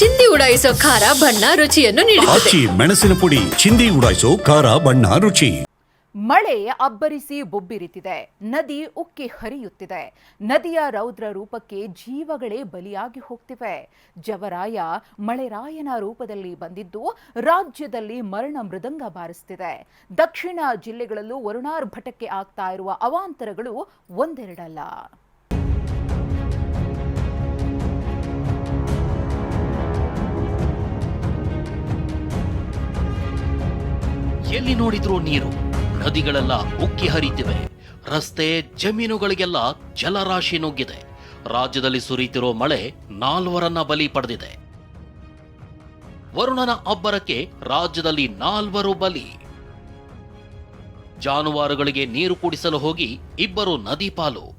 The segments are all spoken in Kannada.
ಚಿಂದಿ ಉಡಾಯಿಸೋ ಖಾರ ಬಣ್ಣ ರುಚಿಯನ್ನು ನೀಡುತ್ತದೆ. ಆಚಿ ಮೆಣಸಿನ ಪುಡಿ ಚಿಂದಿ ಉಡಾಯಿಸೋ ಖಾರ ಬಣ್ಣ ರುಚಿ. ಮಳೆ ಅಬ್ಬರಿಸಿ ಬೊಬ್ಬಿರಿತಿದೆ ನದಿ ಉಕ್ಕಿ ಹರಿಯುತ್ತಿದೆ. ನದಿಯ ರೌದ್ರ ರೂಪಕ್ಕೆ ಜೀವಗಳೇ ಬಲಿಯಾಗಿ ಹೋಗ್ತಿವೆ. ಜವರಾಯ ಮಳೆರಾಯನ ರೂಪದಲ್ಲಿ ಬಂದಿದ್ದು ರಾಜ್ಯದಲ್ಲಿ ಮರಣ ಮೃದಂಗ ಬಾರಿಸ್ತಿದೆ. ದಕ್ಷಿಣ ಜಿಲ್ಲೆಗಳಲ್ಲೂ ವರುಣಾರ್ಭಟಕ್ಕೆ ಆಗ್ತಾ ಇರುವ ಅವಾಂತರಗಳು ಒಂದೆರಡಲ್ಲ. ಎಲ್ಲಿ ನೋಡಿದ್ರು ನೀರು, ನದಿಗಳೆಲ್ಲ ಉಕ್ಕಿ ಹರಿತಿವೆ. ರಸ್ತೆ, ಜಮೀನುಗಳಿಗೆಲ್ಲ ಜಲರಾಶಿ ನುಗ್ಗಿದೆ. ರಾಜ್ಯದಲ್ಲಿ ಸುರಿಯುತ್ತಿರೋ ಮಳೆ ನಾಲ್ವರನ್ನ ಬಲಿ ಪಡೆದಿದೆ. ವರುಣನ ಅಬ್ಬರಕ್ಕೆ ರಾಜ್ಯದಲ್ಲಿ ನಾಲ್ವರು ಬಲಿ. ಜಾನುವಾರುಗಳಿಗೆ ನೀರು ಕುಡಿಸಲು ಹೋಗಿ ಇಬ್ಬರು ನದಿ ಪಾಲು.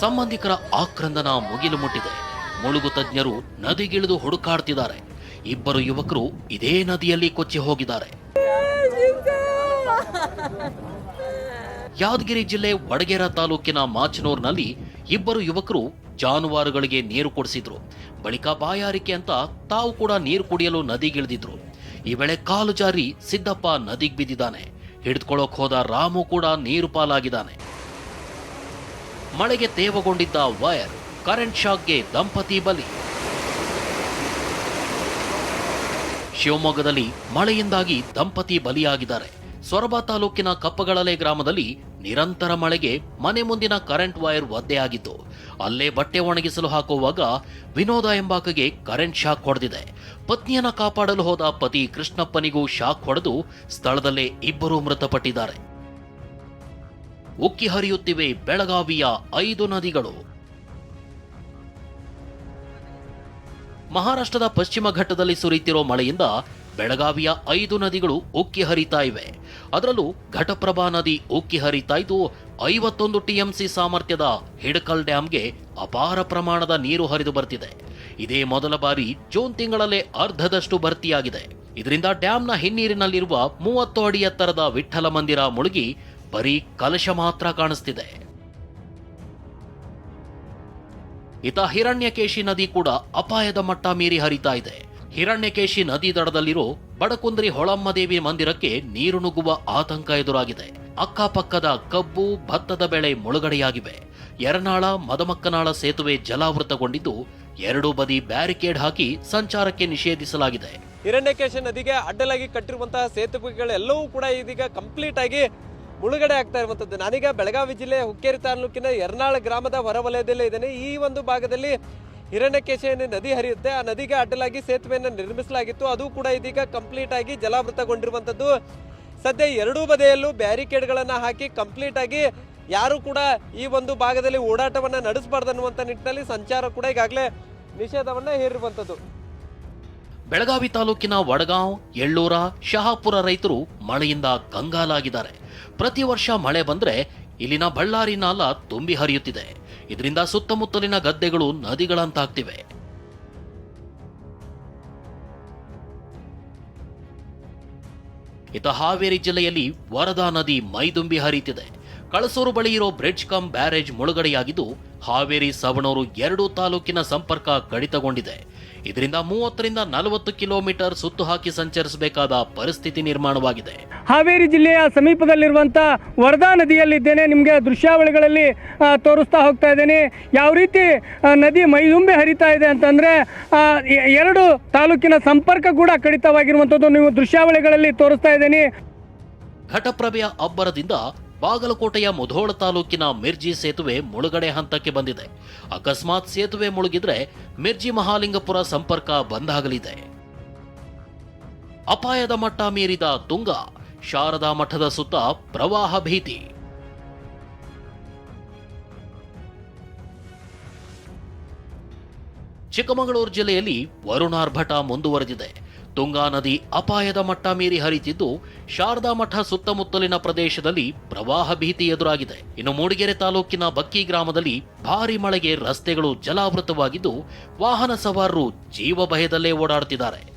ಸಂಬಂಧಿಕರ ಆಕ್ರಂದನ ಮುಗಿಲು ಮುಟ್ಟಿದೆ. ಮುಳುಗು ತಜ್ಞರು ನದಿಗಿಳಿದು ಹುಡುಕಾಡ್ತಿದ್ದಾರೆ. ಇಬ್ಬರು ಯುವಕರು ಇದೇ ನದಿಯಲ್ಲಿ ಕೊಚ್ಚಿ ಹೋಗಿದ್ದಾರೆ. ಯಾದಗಿರಿ ಜಿಲ್ಲೆ ವಡಗೇರ ತಾಲೂಕಿನ ಮಾಚನೂರ್ನಲ್ಲಿ ಇಬ್ಬರು ಯುವಕರು ಜಾನುವಾರುಗಳಿಗೆ ನೀರು ಕೊಡಿಸಿದ್ರು. ಬಳಿಕ ಬಾಯಾರಿಕೆ ಅಂತ ತಾವು ಕೂಡ ನೀರು ಕುಡಿಯಲು ನದಿಗಿಳಿದಿದ್ರು. ಈ ವೇಳೆ ಕಾಲು ಜಾರಿ ಸಿದ್ದಪ್ಪ ನದಿಗೆ ಬಿದ್ದಿದ್ದಾನೆ. ಹಿಡಿದುಕೊಳ್ಳೋಕೆ ಹೋದ ರಾಮು ಕೂಡ ನೀರು ಪಾಲಾಗಿದ್ದಾನೆ. ಮಳೆಗೆ ತೇವಗೊಂಡಿದ್ದ ವೈರ್, ಕರೆಂಟ್ ಶಾಕ್ಗೆ ದಂಪತಿ ಬಲಿ. ಶಿವಮೊಗ್ಗದಲ್ಲಿ ಮಳೆಯಿಂದಾಗಿ ದಂಪತಿ ಬಲಿಯಾಗಿದ್ದಾರೆ. ಸೊರಬ ತಾಲೂಕಿನ ಕಪ್ಪಗಳಲೆ ಗ್ರಾಮದಲ್ಲಿ ನಿರಂತರ ಮಳೆಗೆ ಮನೆ ಮುಂದಿನ ಕರೆಂಟ್ ವೈರ್ ಒದ್ದೆಯಾಗಿತ್ತು ಅಲ್ಲೇ ಬಟ್ಟೆ ಒಣಗಿಸಲು ಹಾಕುವಾಗ ವಿನೋದ ಎಂಬಾಕೆಗೆ ಕರೆಂಟ್ ಶಾಕ್ ಹೊಡೆದಿದೆ. ಪತ್ನಿಯನ್ನ ಕಾಪಾಡಲು ಹೋದ ಪತಿ ಕೃಷ್ಣಪ್ಪನಿಗೂ ಶಾಕ್ ಹೊಡೆದು ಸ್ಥಳದಲ್ಲೇ ಇಬ್ಬರು ಮೃತಪಟ್ಟಿದ್ದಾರೆ. ಉಕ್ಕಿ ಹರಿಯುತ್ತಿವೆ ಬೆಳಗಾವಿಯ ಐದು ನದಿಗಳು. ಮಹಾರಾಷ್ಟ್ರದ ಪಶ್ಚಿಮ ಘಟ್ಟದಲ್ಲಿ ಸುರಿಯುತ್ತಿರೋ ಮಳೆಯಿಂದ ಬೆಳಗಾವಿಯ ಐದು ನದಿಗಳು ಉಕ್ಕಿ ಹರಿತಾ ಇವೆ. ಅದರಲ್ಲೂ ಘಟಪ್ರಭಾ ನದಿ ಉಕ್ಕಿ ಹರಿತಾ ಇದ್ದು, ಐವತ್ತೊಂದು ಟಿಎಂಸಿ ಸಾಮರ್ಥ್ಯದ ಹಿಡಕಲ್ ಡ್ಯಾಂಗೆ ಅಪಾರ ಪ್ರಮಾಣದ ನೀರು ಹರಿದು ಬರ್ತಿದೆ. ಇದೇ ಮೊದಲ ಬಾರಿ ಜೂನ್ ತಿಂಗಳಲ್ಲೇ ಅರ್ಧದಷ್ಟು ಭರ್ತಿಯಾಗಿದೆ. ಇದರಿಂದ ಡ್ಯಾಂನ ಹಿನ್ನೀರಿನಲ್ಲಿರುವ ಮೂವತ್ತು ಅಡಿ ಎತ್ತರದ ವಿಠ್ಠಲ ಮಂದಿರ ಮುಳುಗಿ ಬರೀ ಕಲಶ ಮಾತ್ರ ಕಾಣಿಸ್ತಿದೆ. ಇತ ಹಿರಣ್ಯಕೇಶಿ ನದಿ ಕೂಡ ಅಪಾಯದ ಮಟ್ಟ ಮೀರಿ ಹರಿತಾ ಇದೆ. ಹಿರಣ್ಯಕೇಶಿ ನದಿ ದಡದಲ್ಲಿರೋ ಬಡಕುಂದ್ರಿ ಹೊಳಮ್ಮದೇವಿ ಮಂದಿರಕ್ಕೆ ನೀರು ನುಗ್ಗುವ ಆತಂಕ ಎದುರಾಗಿದೆ. ಅಕ್ಕಪಕ್ಕದ ಕಬ್ಬು, ಭತ್ತದ ಬೆಳೆ ಮುಳುಗಡೆಯಾಗಿವೆ. ಯರನಾಳ ಮದಮಕ್ಕನಾಳ ಸೇತುವೆ ಜಲಾವೃತಗೊಂಡಿದ್ದು ಎರಡೂ ಬದಿ ಬ್ಯಾರಿಕೇಡ್ ಹಾಕಿ ಸಂಚಾರಕ್ಕೆ ನಿಷೇಧಿಸಲಾಗಿದೆ. ಹಿರಣ್ಯಕೇಶ ನದಿಗೆ ಅಡ್ಡಲಾಗಿ ಕಟ್ಟಿರುವಂತಹ ಸೇತುವೆಗಳೆಲ್ಲವೂ ಕೂಡ ಇದೀಗ ಕಂಪ್ಲೀಟ್ ಆಗಿ ಮುಳುಗಡೆ ಆಗ್ತಾ ಇರುವಂತದ್ದು ನಾನೀಗ ಬೆಳಗಾವಿ ಜಿಲ್ಲೆ ಹುಕ್ಕೇರಿ ತಾಲೂಕಿನ ಯರ್ನಾಳ ಗ್ರಾಮದ ಹೊರವಲಯದಲ್ಲೇ ಇದ್ದೇನೆ. ಈ ಒಂದು ಭಾಗದಲ್ಲಿ ಹಿರಣ್ಯಕೇಶ ನದಿ ಹರಿಯುತ್ತೆ. ಆ ನದಿಗೆ ಅಡ್ಡಲಾಗಿ ಸೇತುವೆಯನ್ನು ನಿರ್ಮಿಸಲಾಗಿತ್ತು. ಅದು ಕೂಡ ಇದೀಗ ಕಂಪ್ಲೀಟ್ ಆಗಿ ಜಲಾವೃತಗೊಂಡಿರುವಂತದ್ದು ಸದ್ಯ ಎರಡೂ ಬದಿಯಲ್ಲೂ ಬ್ಯಾರಿಕೇಡ್ಗಳನ್ನು ಹಾಕಿ ಕಂಪ್ಲೀಟ್ ಆಗಿ ಯಾರು ಕೂಡ ಈ ಒಂದು ಭಾಗದಲ್ಲಿ ಓಡಾಟವನ್ನ ನಡೆಸಬಾರ್ದು ಅನ್ನುವಂಥ ನಿಟ್ಟಿನಲ್ಲಿ ಸಂಚಾರ ಕೂಡ ಈಗಾಗಲೇ ನಿಷೇಧವನ್ನು ಹೇರಿರುವಂಥದ್ದು. ಬೆಳಗಾವಿ ತಾಲೂಕಿನ ವಡಗಾಂವ್, ಎಳ್ಳೂರ, ಶಹಾಪುರ ರೈತರು ಮಳೆಯಿಂದ ಕಂಗಾಲಾಗಿದ್ದಾರೆ. ಪ್ರತಿ ವರ್ಷ ಮಳೆ ಬಂದ್ರೆ ಇಲ್ಲಿನ ಬಳ್ಳಾರಿ ನಾಲ ತುಂಬಿ ಹರಿಯುತ್ತಿದೆ. ಇದರಿಂದ ಸುತ್ತಮುತ್ತಲಿನ ಗದ್ದೆಗಳು ನದಿಗಳಂತಾಗ್ತಿವೆ. ಇತ ಹಾವೇರಿ ಜಿಲ್ಲೆಯಲ್ಲಿ ವರದಾ ನದಿ ಮೈದುಂಬಿ ಹರಿಯುತ್ತಿದೆ. ಕಳಸೂರು ಬಳಿ ಇರೋ ಬ್ರಿಡ್ಜ್ ಕಮ್ ಬ್ಯಾರೇಜ್ ಮುಳುಗಡೆಯಾಗಿದ್ದು ಹಾವೇರಿ ಸವಣೂರು ಎರಡೂ ತಾಲೂಕಿನ ಸಂಪರ್ಕ ಕಡಿತಗೊಂಡಿದೆ. ಇದರಿಂದ ಮೂವತ್ತರಿಂದ ನಲವತ್ತು ಕಿಲೋಮೀಟರ್ ಸುತ್ತು ಹಾಕಿ ಸಂಚರಿಸಬೇಕಾದ ಪರಿಸ್ಥಿತಿ ನಿರ್ಮಾಣವಾಗಿದೆ. ಹಾವೇರಿ ಜಿಲ್ಲೆಯ ಸಮೀಪದಲ್ಲಿರುವಂತಹ ವರದಾ ನದಿಯಲ್ಲಿದ್ದೇನೆ. ನಿಮಗೆ ದೃಶ್ಯಾವಳಿಗಳಲ್ಲಿ ತೋರಿಸ್ತಾ ಹೋಗ್ತಾ ಇದ್ದೇನೆ. ಯಾವ ರೀತಿ ನದಿ ಮೈದುಂಬೆ ಹರಿತಾ ಇದೆ ಅಂತಂದರೆ ಎರಡು ತಾಲೂಕಿನ ಸಂಪರ್ಕ ಕೂಡ ಕಡಿತವಾಗಿರುವಂಥದ್ದು ನೀವು ದೃಶ್ಯಾವಳಿಗಳಲ್ಲಿ ತೋರಿಸ್ತಾ ಇದ್ದೀನಿ. ಘಟಪ್ರಭೆಯ ಅಬ್ಬರದಿಂದ ಬಾಗಲಕೋಟೆಯ ಮುಧೋಳ ತಾಲೂಕಿನ ಮಿರ್ಜಿ ಸೇತುವೆ ಮುಳುಗಡೆ ಹಂತಕ್ಕೆ ಬಂದಿದೆ. ಅಕಸ್ಮಾತ್ ಸೇತುವೆ ಮುಳುಗಿದ್ರೆ ಮಿರ್ಜಿ ಮಹಾಲಿಂಗಪುರ ಸಂಪರ್ಕ ಬಂದಾಗಲಿದೆ ಅಪಾಯದ ಮಟ್ಟ ಮೀರಿದ ತುಂಗ, ಶಾರದಾ ಮಠದ ಸುತ್ತ ಪ್ರವಾಹ ಭೀತಿ. ಚಿಕ್ಕಮಗಳೂರು ಜಿಲ್ಲೆಯಲ್ಲಿ ವರುಣಾರ್ಭಟ ಮುಂದುವರೆದಿದೆ. ತುಂಗಾ ನದಿ ಅಪಾಯದ ಮಟ್ಟ ಮೀರಿ ಹರಿತಿದ್ದು ಶಾರದಾ ಮಠ ಸುತ್ತಮುತ್ತಲಿನ ಪ್ರದೇಶದಲ್ಲಿ ಪ್ರವಾಹ ಭೀತಿ ಎದುರಾಗಿದೆ. ಇನ್ನು ಮೂಡಿಗೆರೆ ತಾಲೂಕಿನ ಬಕ್ಕಿ ಗ್ರಾಮದಲ್ಲಿ ಭಾರಿ ಮಳೆಗೆ ರಸ್ತೆಗಳು ಜಲಾವೃತವಾಗಿದ್ದು ವಾಹನ ಸವಾರರು ಜೀವ ಭಯದಲ್ಲೇ ಓಡಾಡುತ್ತಿದ್ದಾರೆ.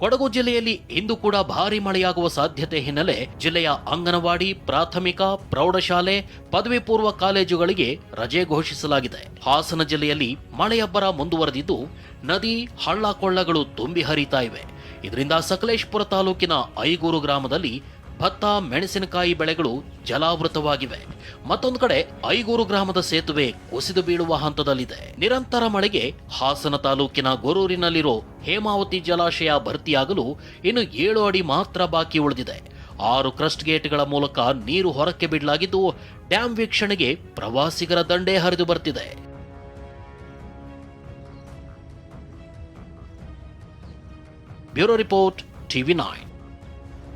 ಕೊಡಗು ಜಿಲ್ಲೆಯಲ್ಲಿ ಇಂದು ಕೂಡ ಭಾರಿ ಮಳೆಯಾಗುವ ಸಾಧ್ಯತೆ ಹಿನ್ನೆಲೆ ಜಿಲ್ಲೆಯ ಅಂಗನವಾಡಿ, ಪ್ರಾಥಮಿಕ, ಪ್ರೌಢಶಾಲೆ ಪದವಿ ಪೂರ್ವ ಕಾಲೇಜುಗಳಿಗೆ ರಜೆ ಘೋಷಿಸಲಾಗಿದೆ. ಹಾಸನ ಜಿಲ್ಲೆಯಲ್ಲಿ ಮಳೆಯಬ್ಬರ ಮುಂದುವರೆದಿದ್ದು ನದಿ ಹಳ್ಳ ಕೊಳ್ಳಗಳು ತುಂಬಿ ಹರಿತಾ ಇವೆ. ಇದರಿಂದ ಸಕಲೇಶ್ಪುರ ತಾಲೂಕಿನ ಐಗೂರು ಗ್ರಾಮದಲ್ಲಿ ಭತ್ತ, ಮೆಣಸಿನಕಾಯಿ ಬೆಳೆಗಳು ಜಲಾವೃತವಾಗಿವೆ. ಮತ್ತೊಂದು ಕಡೆ ಐಗೂರು ಗ್ರಾಮದ ಸೇತುವೆ ಕುಸಿದು ಬೀಳುವ ಹಂತದಲ್ಲಿದೆ. ನಿರಂತರ ಮಳೆಗೆ ಹಾಸನ ತಾಲೂಕಿನ ಗೊರೂರಿನಲ್ಲಿರೋ ಹೇಮಾವತಿ ಜಲಾಶಯ ಭರ್ತಿಯಾಗಲು ಇನ್ನು ಏಳು ಅಡಿ ಮಾತ್ರ ಬಾಕಿ ಉಳಿದಿದೆ. ಆರು ಕ್ರಸ್ಟ್ ಗೇಟ್ಗಳ ಮೂಲಕ ನೀರು ಹೊರಕ್ಕೆ ಬಿಡಲಾಗಿದ್ದು, ಡ್ಯಾಂ ವೀಕ್ಷಣೆಗೆ ಪ್ರವಾಸಿಗರ ದಂಡೇ ಹರಿದು ಬರ್ತಿದೆ. Bureau report, TV nine.